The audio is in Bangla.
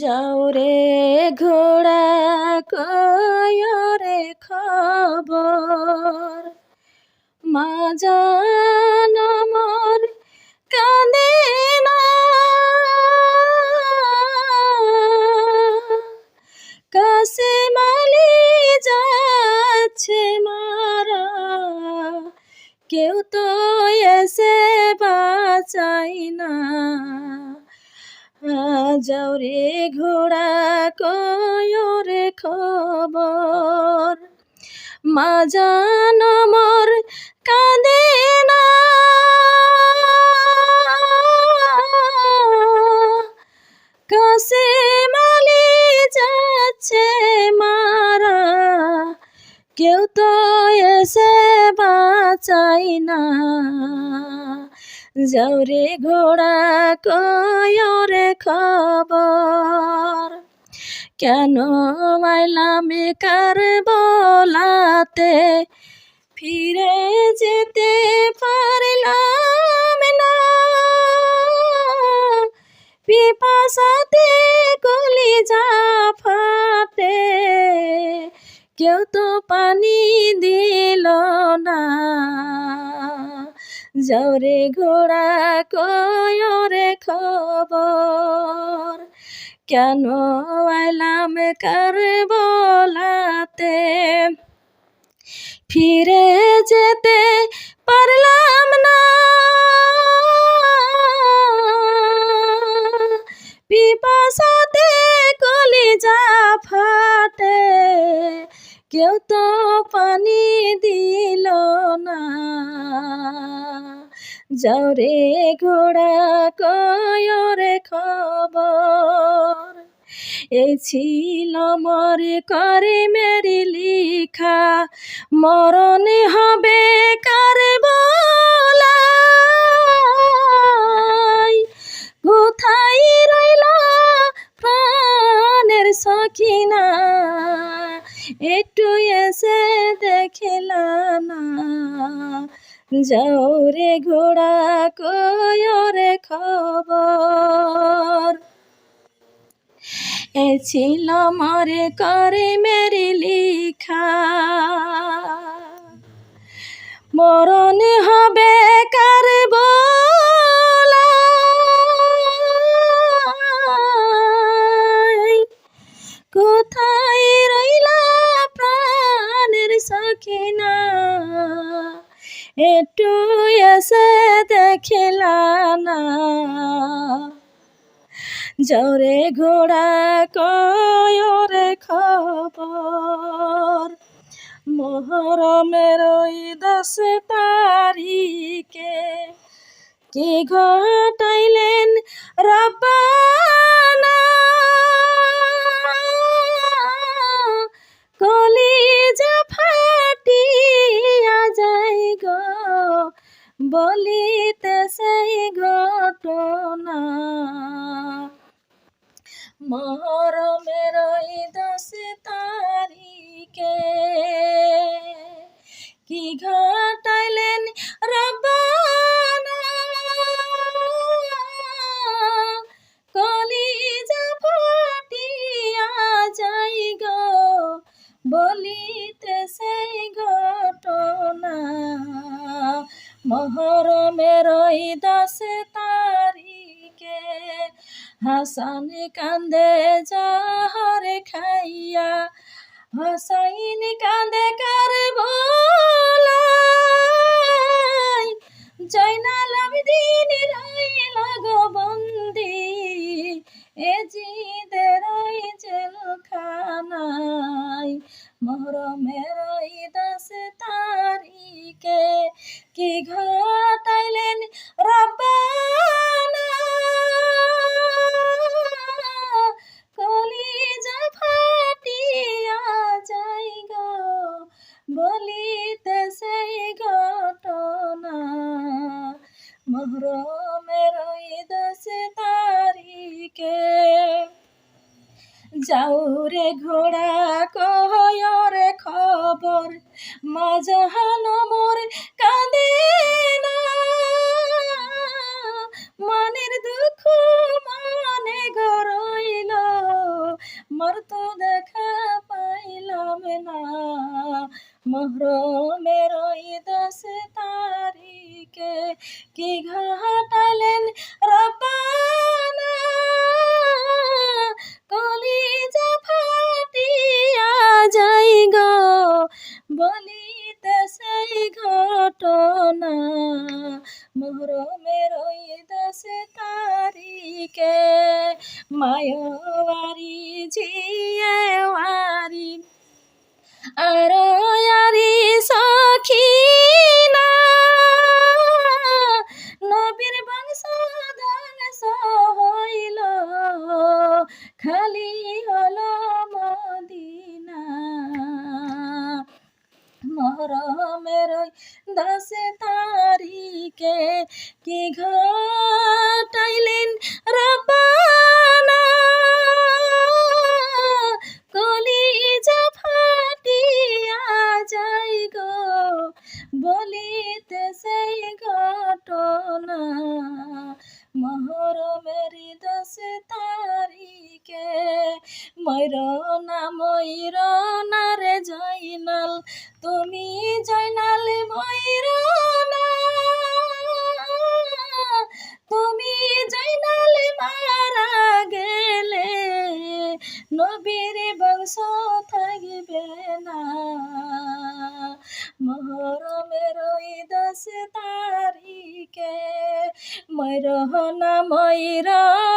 যাও রে ঘোড়া কয়রে খবর? মা জান মোর কাঁদে কাছে মালি যাচ্ছে মারা। কেউ তো এসে বাঁচাই না। যাও রে ঘোড়া কয়রে খবর? মা জান মোর কাঁদে না। কাছে মালি যাচ্ছে মারা। কেউ তো এসে বাঁচাই না। যাও রে ঘোড়া কয়রে খবর? কেন আইলাম কার বলাতে ফিরে যেতে পারলাম না। পিপাসাতে কলিজা ফাটে। কেউ তো পানি দিল না। যাও রে ঘোড়া কয়রে খবর? কেন আইলাম কার বলাতে ফিরে যেতে পারলাম না। পিপাসাতে কলিজা ফাটে। কেউ তো যাও রে ঘোড়া কয়রে খবর? এই ছিল মর করে মেরি লিখা মরণে হবে কার যাও রে ঘোড়া কয়রে খবর? এ ছিল মরে করে মেরি লিখা। মরণ হবে কার কোথায় রইলা প্রাণের সখিনা? একটু এসে দেখিলা না। জরে ঘোড়া কয়রে খবর। মহরমের ওই দশ তারিখে কি ঘটাইলেন বলিতে সেই ঘটনা। মহরমের দশ তারিখে কি ঘটাইলেন মহরমের দশ তারিখে হাসান কান্দে যাহরে খাইয়া, হাসাইন কান্দে কার বলাই জয়নাল আবিদিন রইল গো বন্দি, এ জিদের জেলখানায় মহরমের যাও রে ঘোড়া কয়রে খবর। মাঝহান মোর কাঁদে না। মনের দুঃখ মনে গরইল আর তো দেখা পাইলাম না। মহরমের দশ তারিখে কি ঘাটালেন বলিতে সেই ঘটনা মহরমের ওই দশ তারিখে। মায়োয়ারি ঝিয়েওয়ারি আর ইয়ারি সখিনা নবীর বংশ ধ্বংস হইল, খালি হলো মদিনা ওই দশ তারিখে কি ঘটাইলেন রবানা কলিজা ফাটিয়া যাই গো সেই ঘটনা। মহরমের দশ তারিখে ময়ূরনা ময়ূরনা রে জয়নাল তুমি জয়নাল ময়ূরনা তুমি জয়নাল মারা গেলে নবীর বংশ থাকবে না। মহরমের ওই দশ তারিখে ময়ূরনা ময়ূরনা রে